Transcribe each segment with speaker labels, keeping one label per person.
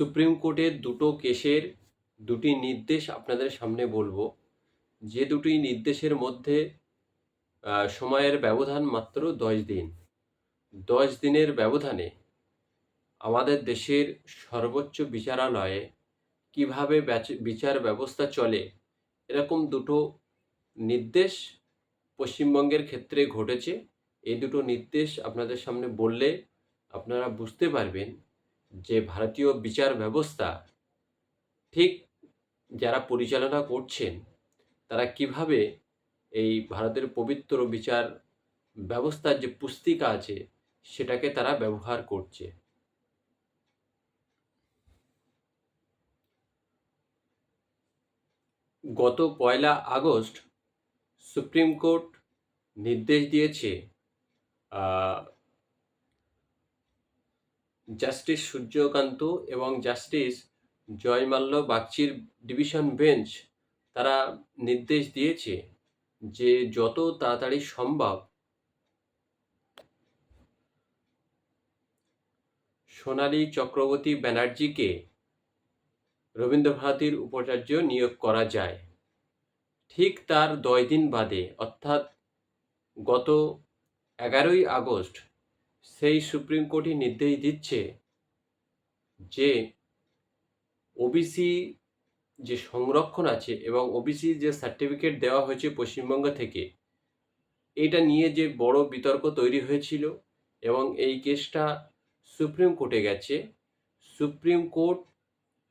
Speaker 1: Supreme কোর্টের দুটো কেসের দুটি নির্দেশ আপনাদের সামনে বলব। যে দুটি নির্দেশের মধ্যে সময়ের ব্যবধান মাত্র দশ দিন। দশ দিনের ব্যবধানে আমাদের দেশের সর্বোচ্চ বিচারালয়ে কীভাবে বিচার ব্যবস্থা চলে, এরকম দুটো নির্দেশ পশ্চিমবঙ্গের ক্ষেত্রে ঘটেছে। এই দুটো নির্দেশ আপনাদের সামনে বললে আপনারা বুঝতে পারবেন যে ভারতীয় বিচার ব্যবস্থা, ঠিক যারা পরিচালনা করছেন, তারা কীভাবে এই ভারতের পবিত্র বিচার ব্যবস্থার যে পুস্তিকা আছে, সেটাকে তারা ব্যবহার করছে? গত পয়লা আগস্ট সুপ্রিম কোর্ট নির্দেশ দিয়েছে জাস্টিস সূর্যকান্ত এবং জাস্টিস জয়মাল্য বাগচির ডিভিশন বেঞ্চ তারা নির্দেশ দিয়েছে যে যত তাড়াতাড়ি সম্ভব সোনালী চক্রবর্তী ব্যানার্জিকে রবীন্দ্রভারতীর উপাচার্য নিয়োগ করা যায়। ঠিক তার দশ দিন বাদে, অর্থাৎ গত এগারোই আগস্ট সেই সুপ্রিম কোর্টই নির্দেশ দিচ্ছে যে ওবিসি যে সংরক্ষণ আছে এবং ওবিসি যে সার্টিফিকেট দেওয়া হয়েছে পশ্চিমবঙ্গ থেকে, এটা নিয়ে যে বড় বিতর্ক তৈরি হয়েছিল এবং এই কেসটা সুপ্রিম কোর্টে গেছে। সুপ্রিম কোর্ট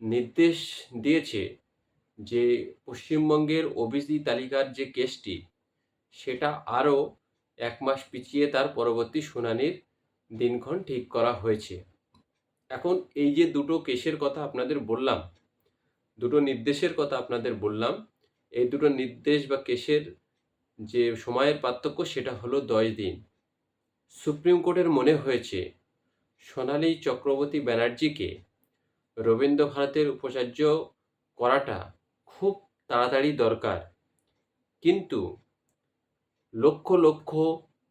Speaker 1: নির্দেশ দিয়েছে যে পশ্চিমবঙ্গের ওবিসি তালিকার যে কেসটি, সেটা আরও এক মাস পিছিয়ে তার পরবর্তী শুনানির দিনক্ষণ ঠিক করা হয়েছে। এখন এই যে দুটো কেসের কথা আপনাদের বললাম, দুটো নির্দেশের কথা আপনাদের বললাম, এই দুটো নির্দেশ বা কেসের যে সময়ের পার্থক্য সেটা হলো দশ দিন। সুপ্রিম কোর্টের মনে হয়েছে, সোনালী চক্রবর্তী ব্যানার্জিকে রবীন্দ্র ভারতের উপাচার্য করাটা খুব তাড়াতাড়ি দরকার। কিন্তু লক্ষ লক্ষ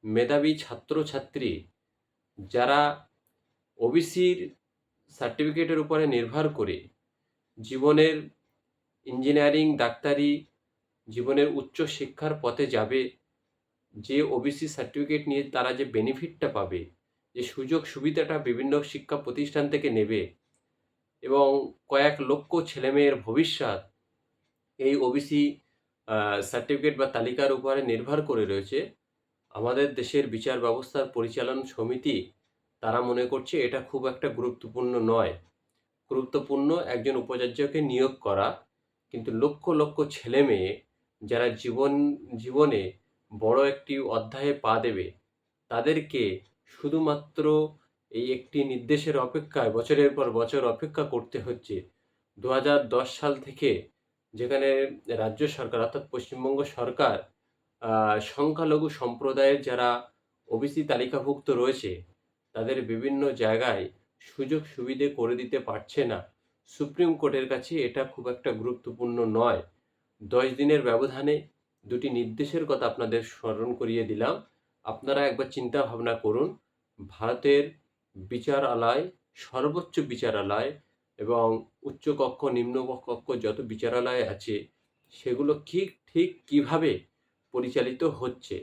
Speaker 1: মেধাবী ছাত্রছাত্রী যারা ওবিসির সার্টিফিকেটের উপরে নির্ভর করে জীবনের ইঞ্জিনিয়ারিং ডাক্তারি, জীবনের উচ্চ শিক্ষার পথে যাবে, যে ওবিসি সার্টিফিকেট নিয়ে তারা যে বেনিফিটটা পাবে, যে সুযোগ সুবিধাটা বিভিন্ন শিক্ষা প্রতিষ্ঠান থেকে নেবে এবং কয়েক লক্ষ ছেলেমেয়ের ভবিষ্যৎ এই ওবিসি সার্টিফিকেট বা তালিকার উপরে নির্ভর করে রয়েছে আমাদের দেশের বিচার ব্যবস্থার পরিচালন সমিতি, তারা মনে করছে এটা খুব একটা গুরুত্বপূর্ণ নয়। গুরুত্বপূর্ণ একজন উপাচার্যকে নিয়োগ করা, কিন্তু লক্ষ লক্ষ ছেলে মেয়ে যারা জীবন, জীবনে বড় একটি অধ্যায়ে পা দেবে, তাদেরকে শুধুমাত্র এই একটি নির্দেশের অপেক্ষায় বছরের পর বছর অপেক্ষা করতে হচ্ছে। দু সাল থেকে যেখানে রাজ্য সরকার অর্থাৎ পশ্চিমবঙ্গ সরকার সংখ্যালঘু সম্প্রদায়ের যারা ওবিসি তালিকাভুক্ত রয়েছে, তাদের বিভিন্ন জায়গায় সুযোগ সুবিধে করে দিতে পারছে না। সুপ্রিম কোর্টের কাছে এটা খুব একটা গুরুত্বপূর্ণ নয়। দশ দিনের ব্যবধানে দুটি নির্দেশের কথা আপনাদের স্মরণ করিয়ে দিলাম। আপনারা একবার চিন্তা ভাবনা করুন, ভারতের বিচারালয়, সর্বোচ্চ বিচারালয় এবং উচ্চকক্ষ নিম্নকক্ষ যত বিচারালয় আছে, সেগুলো ঠিক ঠিক কীভাবে পরিচালিত হচ্ছে।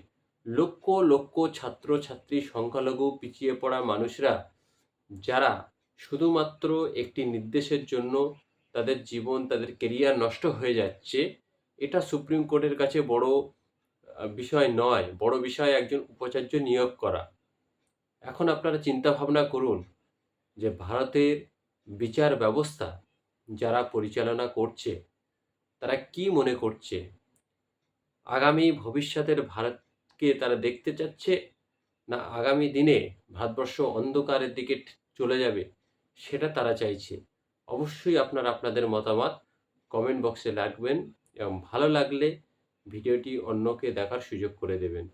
Speaker 1: লক্ষ লক্ষ ছাত্রছাত্রী সংখ্যালঘু পিছিয়ে পড়া মানুষরা, যারা শুধুমাত্র একটি নির্দেশের জন্য তাদের জীবন, তাদের কেরিয়ার নষ্ট হয়ে যাচ্ছে, এটা সুপ্রিম কোর্টের কাছে বড় বিষয় নয়। বড় বিষয় একজন উপাচার্য নিয়োগ করা। এখন আপনারা চিন্তা ভাবনা করুন যে ভারতের বিচার ব্যবস্থা যারা পরিচালনা করছে, তারা কি মনে করছে? আগামী ভবিষ্যতের ভারতকে তারা দেখতে চাচ্ছে না আগামী দিনে ভারতবর্ষ অন্ধকারের দিকে চলে যাবে, সেটা তারা চাইছে। অবশ্যই আপনারা আপনাদের মতামত কমেন্ট বক্সে রাখবেন এবং ভালো লাগলে ভিডিওটি অন্যকে দেখার সুযোগ করে দেবেন।